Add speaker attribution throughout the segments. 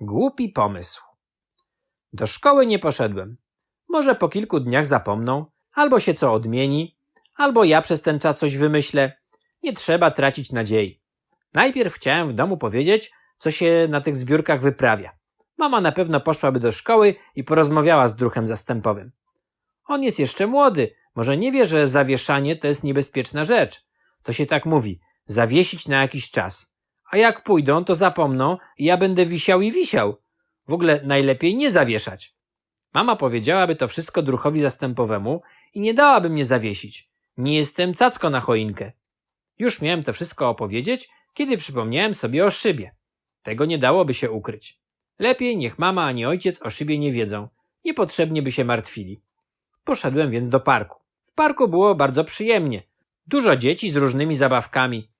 Speaker 1: Głupi pomysł. Do szkoły nie poszedłem. Może po kilku dniach zapomną, albo się co odmieni, albo ja przez ten czas coś wymyślę. Nie trzeba tracić nadziei. Najpierw chciałem w domu powiedzieć, co się na tych zbiórkach wyprawia. Mama na pewno poszłaby do szkoły i porozmawiała z druhem zastępowym. On jest jeszcze młody, może nie wie, że zawieszanie to jest niebezpieczna rzecz. To się tak mówi, zawiesić na jakiś czas. A jak pójdą, to zapomną i ja będę wisiał i wisiał. W ogóle najlepiej nie zawieszać. Mama powiedziałaby to wszystko druchowi zastępowemu i nie dałaby mnie zawiesić. Nie jestem cacko na choinkę. Już miałem to wszystko opowiedzieć, kiedy przypomniałem sobie o szybie. Tego nie dałoby się ukryć. Lepiej niech mama ani ojciec o szybie nie wiedzą. Niepotrzebnie by się martwili. Poszedłem więc do parku. W parku było bardzo przyjemnie. Dużo dzieci z różnymi zabawkami.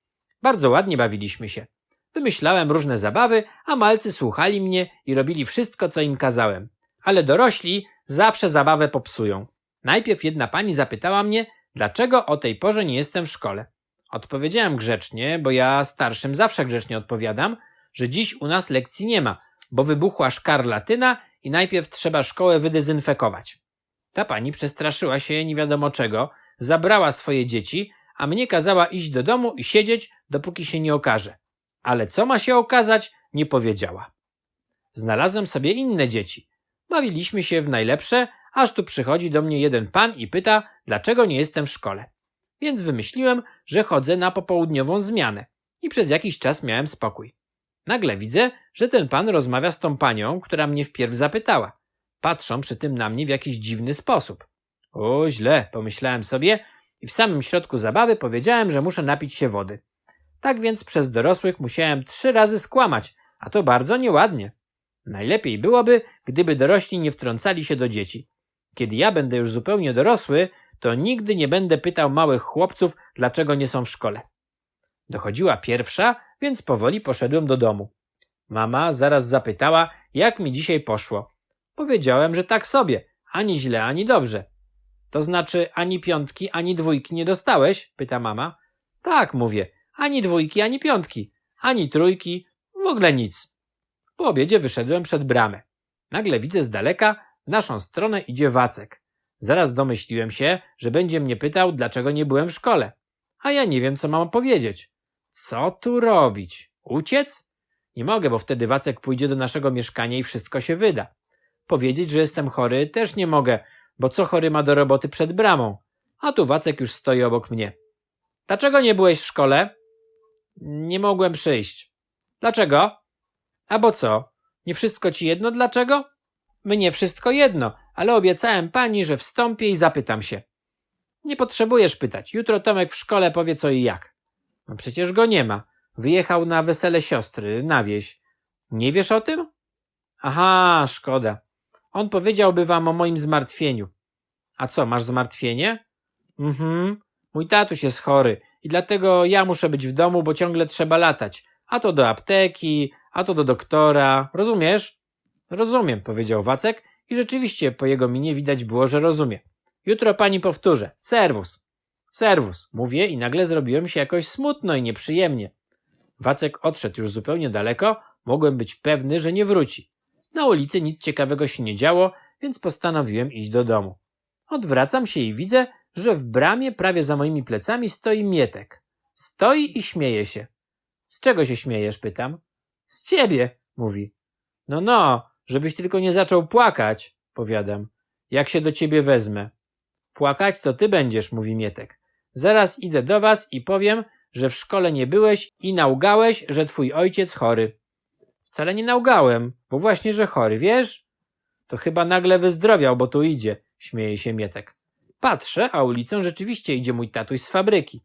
Speaker 1: Bardzo ładnie bawiliśmy się. Wymyślałem różne zabawy, a malcy słuchali mnie i robili wszystko, co im kazałem. Ale dorośli zawsze zabawę popsują. Najpierw jedna pani zapytała mnie, dlaczego o tej porze nie jestem w szkole. Odpowiedziałem grzecznie, bo ja starszym zawsze grzecznie odpowiadam, że dziś u nas lekcji nie ma, bo wybuchła szkarlatyna i najpierw trzeba szkołę wydezynfekować. Ta pani przestraszyła się nie wiadomo czego, zabrała swoje dzieci, a mnie kazała iść do domu i siedzieć, dopóki się nie okaże. Ale co ma się okazać, nie powiedziała. Znalazłem sobie inne dzieci. Bawiliśmy się w najlepsze, aż tu przychodzi do mnie jeden pan i pyta, dlaczego nie jestem w szkole. Więc wymyśliłem, że chodzę na popołudniową zmianę i przez jakiś czas miałem spokój. Nagle widzę, że ten pan rozmawia z tą panią, która mnie wpierw zapytała. Patrzą przy tym na mnie w jakiś dziwny sposób. O, źle, pomyślałem sobie i w samym środku zabawy powiedziałem, że muszę napić się wody. Tak więc przez dorosłych musiałem trzy razy skłamać, a to bardzo nieładnie. Najlepiej byłoby, gdyby dorośli nie wtrącali się do dzieci. Kiedy ja będę już zupełnie dorosły, to nigdy nie będę pytał małych chłopców, dlaczego nie są w szkole. Dochodziła pierwsza, więc powoli poszedłem do domu. Mama zaraz zapytała, jak mi dzisiaj poszło. Powiedziałem, że tak sobie, ani źle, ani dobrze. To znaczy, ani piątki, ani dwójki nie dostałeś? pyta mama. Tak, mówię, ani dwójki, ani piątki, ani trójki, w ogóle nic. Po obiedzie wyszedłem przed bramę. Nagle widzę z daleka, w naszą stronę idzie Wacek. Zaraz domyśliłem się, że będzie mnie pytał, dlaczego nie byłem w szkole. A ja nie wiem, co mam powiedzieć. Co tu robić? Uciec? Nie mogę, bo wtedy Wacek pójdzie do naszego mieszkania i wszystko się wyda. Powiedzieć, że jestem chory też nie mogę, bo co chory ma do roboty przed bramą? A tu Wacek już stoi obok mnie. Dlaczego nie byłeś w szkole? Nie mogłem przyjść. Dlaczego? A bo co? Nie wszystko ci jedno dlaczego? Mnie wszystko jedno, ale obiecałem pani, że wstąpię i zapytam się. Nie potrzebujesz pytać. Jutro Tomek w szkole powie co i jak. No przecież go nie ma. Wyjechał na wesele siostry, na wieś. Nie wiesz o tym? Aha, szkoda. On powiedziałby wam o moim zmartwieniu. A co, masz zmartwienie? Mhm. Mój tatuś jest chory i dlatego ja muszę być w domu, bo ciągle trzeba latać. A to do apteki, a to do doktora. Rozumiesz? Rozumiem, powiedział Wacek i rzeczywiście po jego minie widać było, że rozumie. Jutro pani powtórzę. Serwus. Serwus, mówię i nagle zrobiłem się jakoś smutno i nieprzyjemnie. Wacek odszedł już zupełnie daleko, mogłem być pewny, że nie wróci. Na ulicy nic ciekawego się nie działo, więc postanowiłem iść do domu. Odwracam się i widzę, że w bramie prawie za moimi plecami stoi Mietek. Stoi i śmieje się. Z czego się śmiejesz? pytam. Z ciebie, mówi. No, no, żebyś tylko nie zaczął płakać, powiadam. Jak się do ciebie wezmę. Płakać to ty będziesz, mówi Mietek. Zaraz idę do was i powiem, że w szkole nie byłeś i naugałeś, że twój ojciec chory. Wcale nie naugałem, bo właśnie, że chory, wiesz? To chyba nagle wyzdrowiał, bo tu idzie, śmieje się Mietek. Patrzę, a ulicą rzeczywiście idzie mój tatuś z fabryki.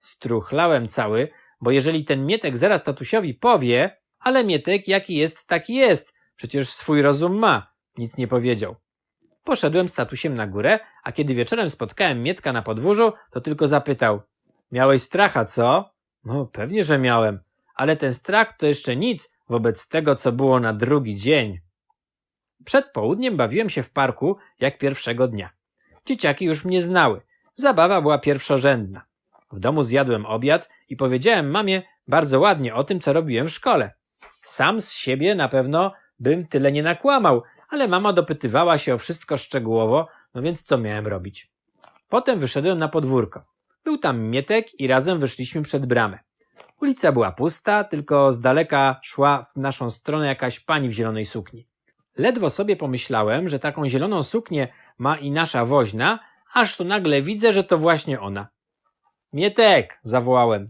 Speaker 1: Struchlałem cały, bo jeżeli ten Mietek zaraz tatusiowi powie, ale Mietek jaki jest, taki jest, przecież swój rozum ma, nic nie powiedział. Poszedłem z tatusiem na górę, a kiedy wieczorem spotkałem Mietka na podwórzu, to tylko zapytał. Miałeś stracha, co? No, pewnie, że miałem. Ale ten strach to jeszcze nic wobec tego, co było na drugi dzień. Przed południem bawiłem się w parku jak pierwszego dnia. Dzieciaki już mnie znały. Zabawa była pierwszorzędna. W domu zjadłem obiad i powiedziałem mamie bardzo ładnie o tym, co robiłem w szkole. Sam z siebie na pewno bym tyle nie nakłamał, ale mama dopytywała się o wszystko szczegółowo, no więc co miałem robić? Potem wyszedłem na podwórko. Był tam Mietek i razem wyszliśmy przed bramę. Ulica była pusta, tylko z daleka szła w naszą stronę jakaś pani w zielonej sukni. Ledwo sobie pomyślałem, że taką zieloną suknię ma i nasza woźna, aż tu nagle widzę, że to właśnie ona. Mietek, zawołałem.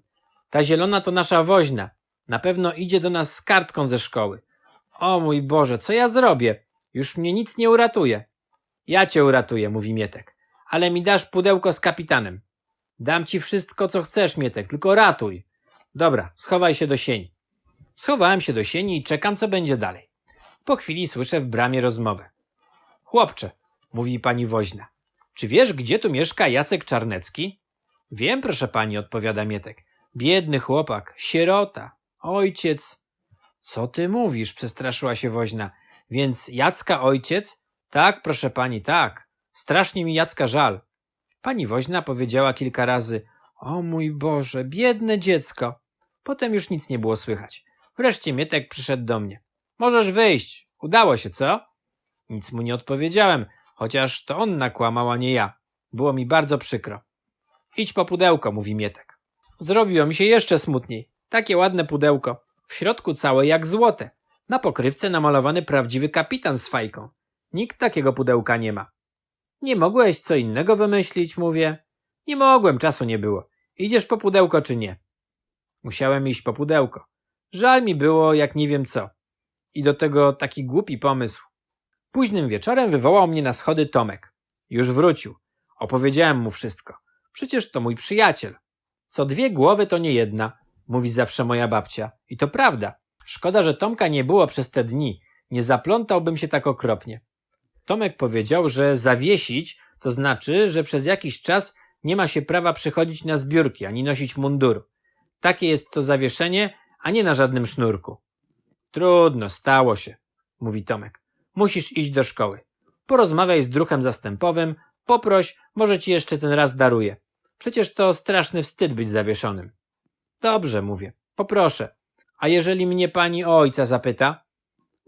Speaker 1: Ta zielona to nasza woźna. Na pewno idzie do nas z kartką ze szkoły. O mój Boże, co ja zrobię? Już mnie nic nie uratuje. Ja cię uratuję, mówi Mietek. Ale mi dasz pudełko z kapitanem. Dam ci wszystko, co chcesz, Mietek, tylko ratuj. Dobra, schowaj się do sieni. Schowałem się do sieni i czekam, co będzie dalej. Po chwili słyszę w bramie rozmowę. Chłopcze, mówi pani woźna. Czy wiesz, gdzie tu mieszka Jacek Czarnecki? Wiem, proszę pani, odpowiada Mietek. Biedny chłopak, sierota, ojciec. Co ty mówisz? przestraszyła się woźna. Więc Jacka ojciec? Tak, proszę pani, tak. Strasznie mi Jacka żal. Pani woźna powiedziała kilka razy: O mój Boże, biedne dziecko. Potem już nic nie było słychać. Wreszcie Mietek przyszedł do mnie. Możesz wyjść. Udało się, co? Nic mu nie odpowiedziałem, chociaż to on nakłamał, a nie ja. Było mi bardzo przykro. Idź po pudełko, mówi Mietek. Zrobiło mi się jeszcze smutniej. Takie ładne pudełko. W środku całe jak złote. Na pokrywce namalowany prawdziwy kapitan z fajką. Nikt takiego pudełka nie ma. Nie mogłeś co innego wymyślić, mówię. Nie mogłem, czasu nie było. Idziesz po pudełko czy nie? Musiałem iść po pudełko. Żal mi było, jak nie wiem co. I do tego taki głupi pomysł. Późnym wieczorem wywołał mnie na schody Tomek. Już wrócił. Opowiedziałem mu wszystko. Przecież to mój przyjaciel. Co dwie głowy to nie jedna, mówi zawsze moja babcia. I to prawda. Szkoda, że Tomka nie było przez te dni. Nie zaplątałbym się tak okropnie. Tomek powiedział, że zawiesić to znaczy, że przez jakiś czas nie ma się prawa przychodzić na zbiórki ani nosić munduru. Takie jest to zawieszenie, a nie na żadnym sznurku. Trudno, stało się, mówi Tomek. Musisz iść do szkoły. Porozmawiaj z druhem zastępowym, poproś, może ci jeszcze ten raz daruje. Przecież to straszny wstyd być zawieszonym. Dobrze, mówię, poproszę. A jeżeli mnie pani o ojca zapyta?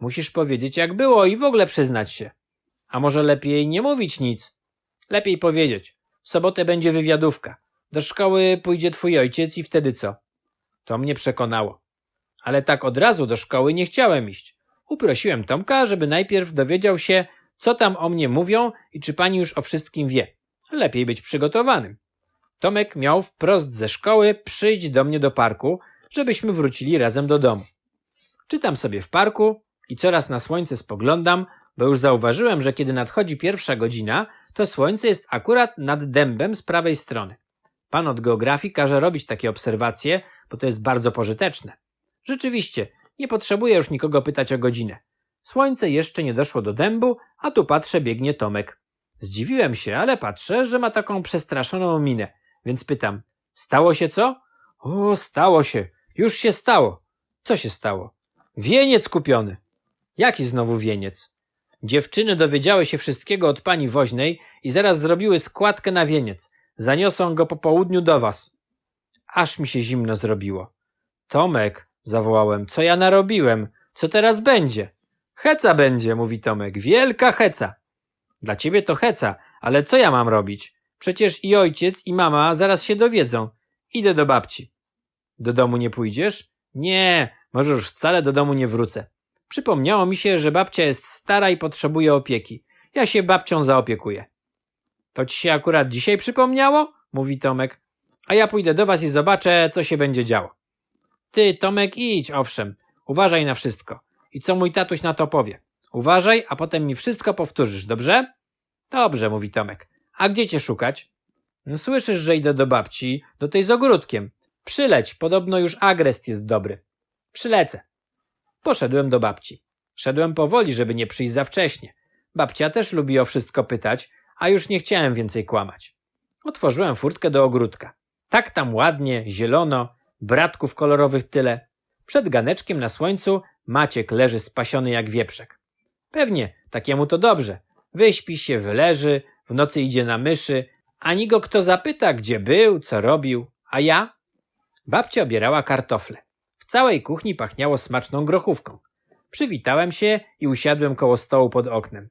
Speaker 1: Musisz powiedzieć, jak było i w ogóle przyznać się. A może lepiej nie mówić nic? Lepiej powiedzieć. W sobotę będzie wywiadówka. Do szkoły pójdzie twój ojciec i wtedy co? To mnie przekonało. Ale tak od razu do szkoły nie chciałem iść. Uprosiłem Tomka, żeby najpierw dowiedział się, co tam o mnie mówią i czy pani już o wszystkim wie. Lepiej być przygotowanym. Tomek miał wprost ze szkoły przyjść do mnie do parku, żebyśmy wrócili razem do domu. Czytam sobie w parku i coraz na słońce spoglądam, bo już zauważyłem, że kiedy nadchodzi pierwsza godzina, to słońce jest akurat nad dębem z prawej strony. Pan od geografii każe robić takie obserwacje, bo to jest bardzo pożyteczne. Rzeczywiście, nie potrzebuję już nikogo pytać o godzinę. Słońce jeszcze nie doszło do dębu, a tu patrzę, biegnie Tomek. Zdziwiłem się, ale patrzę, że ma taką przestraszoną minę, więc pytam: Stało się co? O, stało się. Już się stało. Co się stało? Wieniec kupiony. Jaki znowu wieniec? Dziewczyny dowiedziały się wszystkiego od pani woźnej i zaraz zrobiły składkę na wieniec. Zaniosą go po południu do was. Aż mi się zimno zrobiło. Tomek, zawołałem, co ja narobiłem? Co teraz będzie? Heca będzie, mówi Tomek, wielka heca. Dla ciebie to heca, ale co ja mam robić? Przecież i ojciec, i mama zaraz się dowiedzą. Idę do babci. Do domu nie pójdziesz? Nie, może już wcale do domu nie wrócę. Przypomniało mi się, że babcia jest stara i potrzebuje opieki. Ja się babcią zaopiekuję. To ci się akurat dzisiaj przypomniało? Mówi Tomek. A ja pójdę do was i zobaczę, co się będzie działo. Ty, Tomek, idź, owszem. Uważaj na wszystko. I co mój tatuś na to powie? Uważaj, a potem mi wszystko powtórzysz, dobrze? Dobrze, mówi Tomek. A gdzie cię szukać? No, słyszysz, że idę do babci, do tej z ogródkiem. Przyleć, podobno już agrest jest dobry. Przylecę. Poszedłem do babci. Szedłem powoli, żeby nie przyjść za wcześnie. Babcia też lubi o wszystko pytać, a już nie chciałem więcej kłamać. Otworzyłem furtkę do ogródka. Tak tam ładnie, zielono, bratków kolorowych tyle. Przed ganeczkiem na słońcu Maciek leży spasiony jak wieprzek. Pewnie, takiemu to dobrze. Wyśpi się, wyleży, w nocy idzie na myszy, ani go kto zapyta, gdzie był, co robił. A ja? Babcia obierała kartofle. W całej kuchni pachniało smaczną grochówką. Przywitałem się i usiadłem koło stołu pod oknem.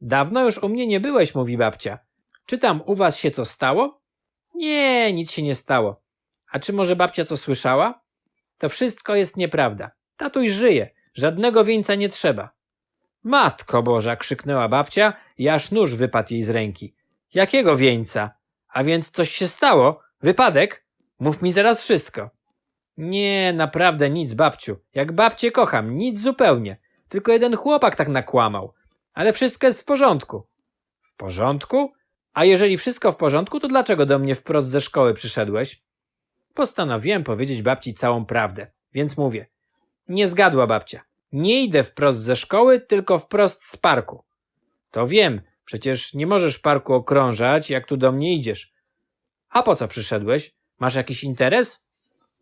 Speaker 1: Dawno już u mnie nie byłeś, mówi babcia. Czy tam u was się co stało? Nie, nic się nie stało. A czy może babcia co słyszała? To wszystko jest nieprawda. Tatuś żyje, żadnego wieńca nie trzeba. Matko Boża, krzyknęła babcia i aż nóż wypadł jej z ręki. Jakiego wieńca? A więc coś się stało? Wypadek? Mów mi zaraz wszystko. Nie, naprawdę nic, babciu. Jak babcię kocham, nic zupełnie. Tylko jeden chłopak tak nakłamał. Ale wszystko jest w porządku. W porządku? A jeżeli wszystko w porządku, to dlaczego do mnie wprost ze szkoły przyszedłeś? Postanowiłem powiedzieć babci całą prawdę, więc mówię. Nie zgadła babcia. Nie idę wprost ze szkoły, tylko wprost z parku. To wiem, przecież nie możesz parku okrążać, jak tu do mnie idziesz. A po co przyszedłeś? Masz jakiś interes?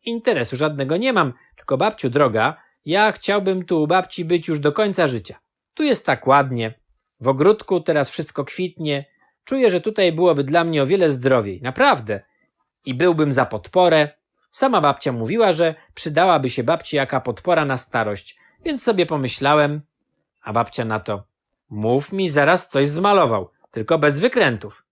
Speaker 1: Interesu żadnego nie mam, tylko babciu droga, ja chciałbym tu u babci być już do końca życia. Tu jest tak ładnie. W ogródku teraz wszystko kwitnie. Czuję, że tutaj byłoby dla mnie o wiele zdrowiej. Naprawdę. I byłbym za podporę. Sama babcia mówiła, że przydałaby się babci jaka podpora na starość, więc sobie pomyślałem, a babcia na to, mów mi zaraz coś zmalował, tylko bez wykrętów.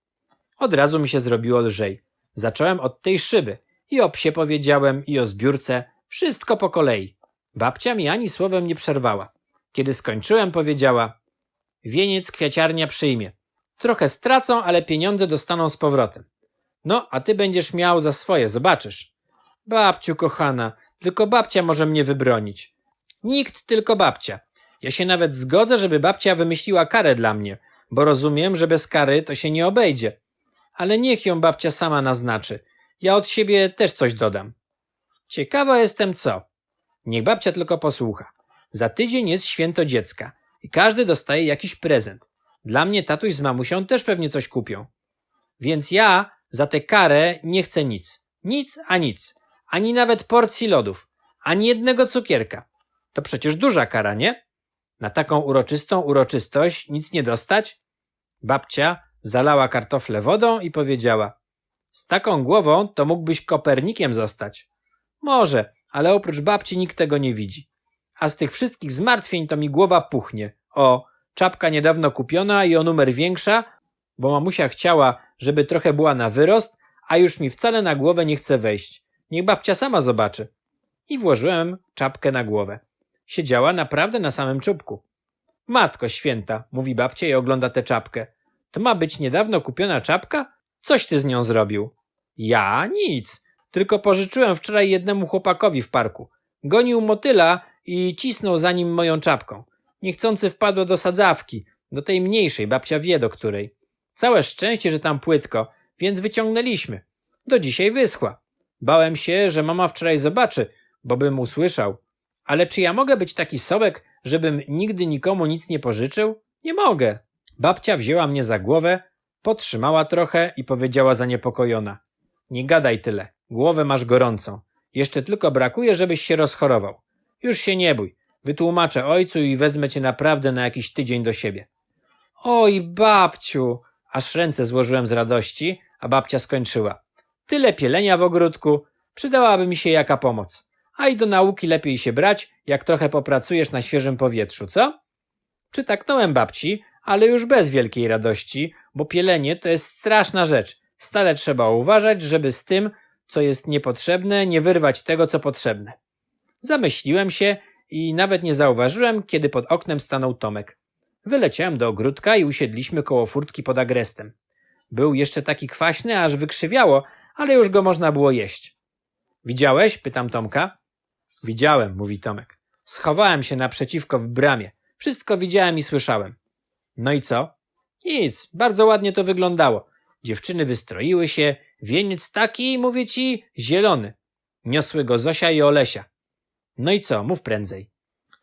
Speaker 1: Od razu mi się zrobiło lżej. Zacząłem od tej szyby. I o psie powiedziałem, i o zbiórce. Wszystko po kolei. Babcia mi ani słowem nie przerwała. Kiedy skończyłem, powiedziała: Wieniec kwiaciarnia przyjmie. Trochę stracą, ale pieniądze dostaną z powrotem. No, a ty będziesz miał za swoje, zobaczysz. Babciu kochana, tylko babcia może mnie wybronić. Nikt, tylko babcia. Ja się nawet zgodzę, żeby babcia wymyśliła karę dla mnie, bo rozumiem, że bez kary to się nie obejdzie. Ale niech ją babcia sama naznaczy. Ja od siebie też coś dodam. Ciekawa jestem co. Niech babcia tylko posłucha. Za tydzień jest święto dziecka i każdy dostaje jakiś prezent. Dla mnie tatuś z mamusią też pewnie coś kupią. Więc ja za tę karę nie chcę nic. Nic a nic. Ani nawet porcji lodów. Ani jednego cukierka. To przecież duża kara, nie? Na taką uroczystą uroczystość nic nie dostać? Babcia zalała kartofle wodą i powiedziała: Z taką głową to mógłbyś Kopernikiem zostać. Może, ale oprócz babci nikt tego nie widzi. A z tych wszystkich zmartwień to mi głowa puchnie. O, czapka niedawno kupiona i o numer większa, bo mamusia chciała, żeby trochę była na wyrost, a już mi wcale na głowę nie chce wejść. Niech babcia sama zobaczy. I włożyłem czapkę na głowę. Siedziała naprawdę na samym czubku. Matko święta, mówi babcia i ogląda tę czapkę. To ma być niedawno kupiona czapka? Coś ty z nią zrobił? Ja? Nic. Tylko pożyczyłem wczoraj jednemu chłopakowi w parku. Gonił motyla i cisnął za nim moją czapką. Niechcący wpadło do sadzawki, do tej mniejszej, babcia wie do której. Całe szczęście, że tam płytko, więc wyciągnęliśmy. Do dzisiaj wyschła. Bałem się, że mama wczoraj zobaczy, bo bym usłyszał. Ale czy ja mogę być taki sobek, żebym nigdy nikomu nic nie pożyczył? Nie mogę. Babcia wzięła mnie za głowę, potrzymała trochę i powiedziała zaniepokojona. Nie gadaj tyle. Głowę masz gorącą. Jeszcze tylko brakuje, żebyś się rozchorował. Już się nie bój. Wytłumaczę ojcu i wezmę cię naprawdę na jakiś tydzień do siebie. Oj, babciu! Aż ręce złożyłem z radości, a babcia skończyła. Tyle pielenia w ogródku, przydałaby mi się jaka pomoc. A i do nauki lepiej się brać, jak trochę popracujesz na świeżym powietrzu, co? Przytaknąłem babci, ale już bez wielkiej radości, bo pielenie to jest straszna rzecz. Stale trzeba uważać, żeby z tym, co jest niepotrzebne, nie wyrwać tego, co potrzebne. Zamyśliłem się i nawet nie zauważyłem, kiedy pod oknem stanął Tomek. Wyleciałem do ogródka i usiedliśmy koło furtki pod agrestem. Był jeszcze taki kwaśny, aż wykrzywiało, ale już go można było jeść. Widziałeś? pytam Tomka. Widziałem, mówi Tomek. Schowałem się naprzeciwko w bramie. Wszystko widziałem i słyszałem. No i co? Nic, bardzo ładnie to wyglądało. Dziewczyny wystroiły się, wieniec taki, mówię ci, zielony. Niosły go Zosia i Olesia. No i co, mów prędzej.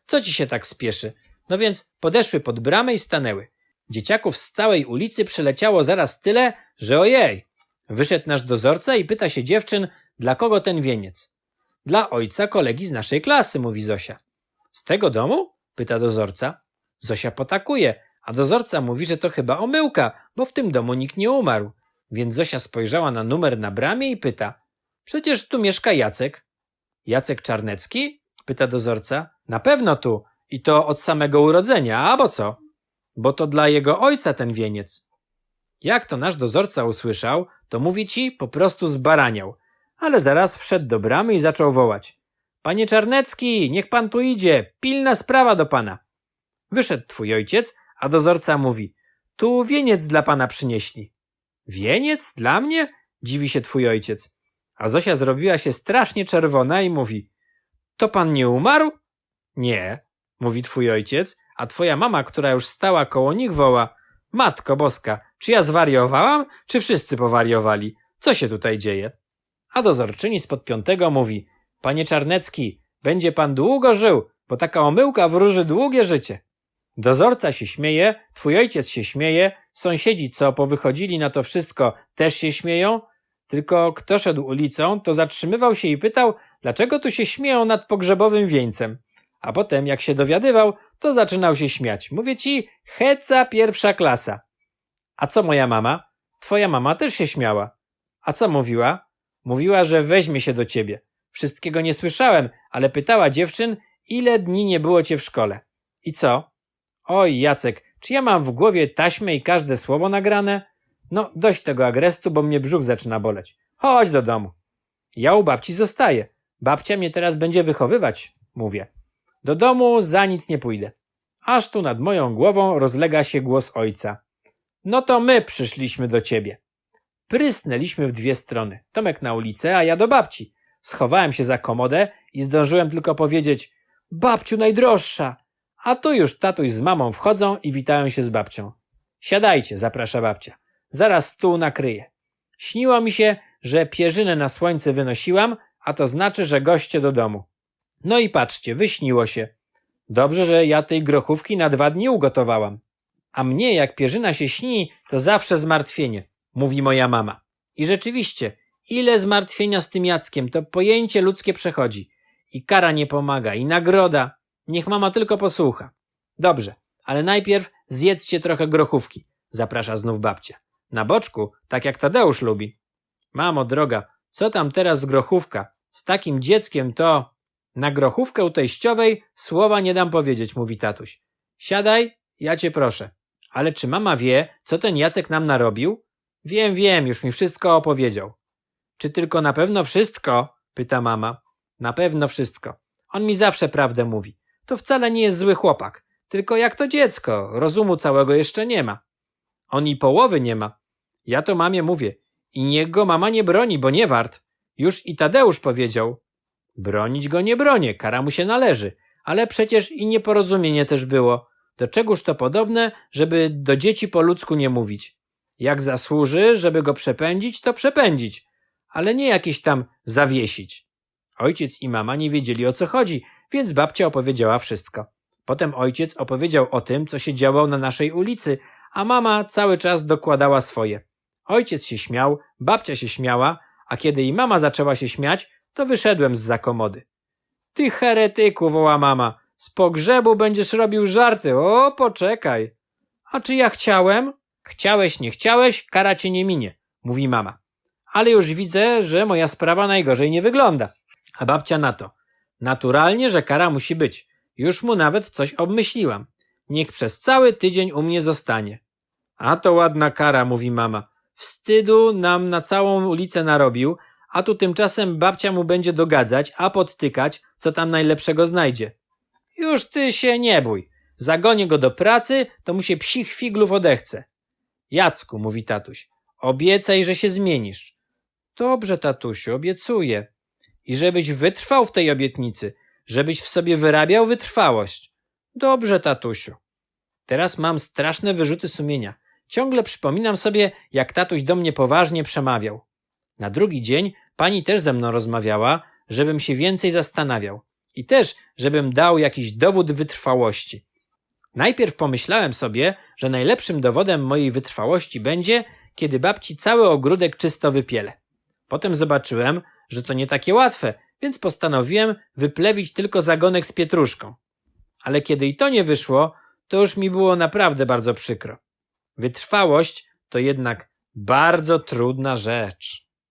Speaker 1: Co ci się tak spieszy? No więc podeszły pod bramę i stanęły. Dzieciaków z całej ulicy przyleciało zaraz tyle, że ojej. Wyszedł nasz dozorca i pyta się dziewczyn, dla kogo ten wieniec. Dla ojca kolegi z naszej klasy, mówi Zosia. Z tego domu? pyta dozorca. Zosia potakuje, a dozorca mówi, że to chyba omyłka, bo w tym domu nikt nie umarł. Więc Zosia spojrzała na numer na bramie i pyta. Przecież tu mieszka Jacek. Jacek Czarnecki? pyta dozorca. Na pewno tu. I to od samego urodzenia, a bo co? Bo to dla jego ojca ten wieniec. Jak to nasz dozorca usłyszał, to mówi ci, po prostu zbaraniał. Ale zaraz wszedł do bramy i zaczął wołać. Panie Czarnecki, niech pan tu idzie, pilna sprawa do pana. Wyszedł twój ojciec, a dozorca mówi, tu wieniec dla pana przynieśli. Wieniec? Dla mnie? Dziwi się twój ojciec. A Zosia zrobiła się strasznie czerwona i mówi, to pan nie umarł? Nie, mówi twój ojciec, a twoja mama, która już stała koło nich, woła, matko boska, czy ja zwariowałam, czy wszyscy powariowali? Co się tutaj dzieje? A dozorczyni spod piątego mówi, panie Czarnecki, będzie pan długo żył, bo taka omyłka wróży długie życie. Dozorca się śmieje, twój ojciec się śmieje, sąsiedzi, co powychodzili na to wszystko, też się śmieją, tylko kto szedł ulicą, to zatrzymywał się i pytał, dlaczego tu się śmieją nad pogrzebowym wieńcem. A potem, jak się dowiadywał, to zaczynał się śmiać. Mówię ci, heca pierwsza klasa. A co moja mama? Twoja mama też się śmiała. A co mówiła? Mówiła, że weźmie się do ciebie. Wszystkiego nie słyszałem, ale pytała dziewczyn, ile dni nie było cię w szkole. I co? Oj, Jacek, czy ja mam w głowie taśmę i każde słowo nagrane? No, dość tego agrestu, bo mnie brzuch zaczyna boleć. Chodź do domu. Ja u babci zostaję. Babcia mnie teraz będzie wychowywać, mówię. Do domu za nic nie pójdę. Aż tu nad moją głową rozlega się głos ojca. No to my przyszliśmy do ciebie. Prysnęliśmy w dwie strony. Tomek na ulicę, a ja do babci. Schowałem się za komodę i zdążyłem tylko powiedzieć Babciu najdroższa! A tu już tatuś z mamą wchodzą i witają się z babcią. Siadajcie, zaprasza babcia. Zaraz stół nakryję. Śniło mi się, że pierzynę na słońce wynosiłam, a to znaczy, że goście do domu. No i patrzcie, wyśniło się. Dobrze, że ja tej grochówki na dwa dni ugotowałam. A mnie, jak pierzyna się śni, to zawsze zmartwienie, mówi moja mama. I rzeczywiście, ile zmartwienia z tym Jackiem, to pojęcie ludzkie przechodzi. I kara nie pomaga, i nagroda. Niech mama tylko posłucha. Dobrze, ale najpierw zjedzcie trochę grochówki, zaprasza znów babcia. Na boczku, tak jak Tadeusz lubi. Mamo droga, co tam teraz grochówka? Z takim dzieckiem to... Na grochówkę u teściowej słowa nie dam powiedzieć, mówi tatuś. Siadaj, ja cię proszę. Ale czy mama wie, co ten Jacek nam narobił? Wiem, wiem, już mi wszystko opowiedział. Czy tylko na pewno wszystko? pyta mama. Na pewno wszystko. On mi zawsze prawdę mówi. To wcale nie jest zły chłopak. Tylko jak to dziecko, rozumu całego jeszcze nie ma. On i połowy nie ma. Ja to mamie mówię. I niech go mama nie broni, bo nie wart. Już i Tadeusz powiedział. Bronić go nie bronię, kara mu się należy. Ale przecież i nieporozumienie też było. Do czegoż to podobne, żeby do dzieci po ludzku nie mówić? Jak zasłuży, żeby go przepędzić, to przepędzić. Ale nie jakieś tam zawiesić. Ojciec i mama nie wiedzieli o co chodzi, więc babcia opowiedziała wszystko. Potem ojciec opowiedział o tym, co się działo na naszej ulicy, a mama cały czas dokładała swoje. Ojciec się śmiał, babcia się śmiała, a kiedy i mama zaczęła się śmiać, to wyszedłem z zakomody. Ty heretyku, woła mama, z pogrzebu będziesz robił żarty, o poczekaj. A czy ja chciałem? Chciałeś, nie chciałeś, kara cię nie minie, mówi mama. Ale już widzę, że moja sprawa najgorzej nie wygląda. A babcia na to. Naturalnie, że kara musi być. Już mu nawet coś obmyśliłam. Niech przez cały tydzień u mnie zostanie. A to ładna kara, mówi mama. Wstydu nam na całą ulicę narobił, a tu tymczasem babcia mu będzie dogadzać, a podtykać, co tam najlepszego znajdzie. Już ty się nie bój. Zagonię go do pracy, to mu się psich figlów odechce. Jacku, mówi tatuś, obiecaj, że się zmienisz. Dobrze, tatusiu, obiecuję. I żebyś wytrwał w tej obietnicy, żebyś w sobie wyrabiał wytrwałość. Dobrze, tatusiu. Teraz mam straszne wyrzuty sumienia. Ciągle przypominam sobie, jak tatuś do mnie poważnie przemawiał. Na drugi dzień pani też ze mną rozmawiała, żebym się więcej zastanawiał. I też, żebym dał jakiś dowód wytrwałości. Najpierw pomyślałem sobie, że najlepszym dowodem mojej wytrwałości będzie, kiedy babci cały ogródek czysto wypiele. Potem zobaczyłem, że to nie takie łatwe, więc postanowiłem wyplewić tylko zagonek z pietruszką. Ale kiedy i to nie wyszło, to już mi było naprawdę bardzo przykro. Wytrwałość to jednak bardzo trudna rzecz.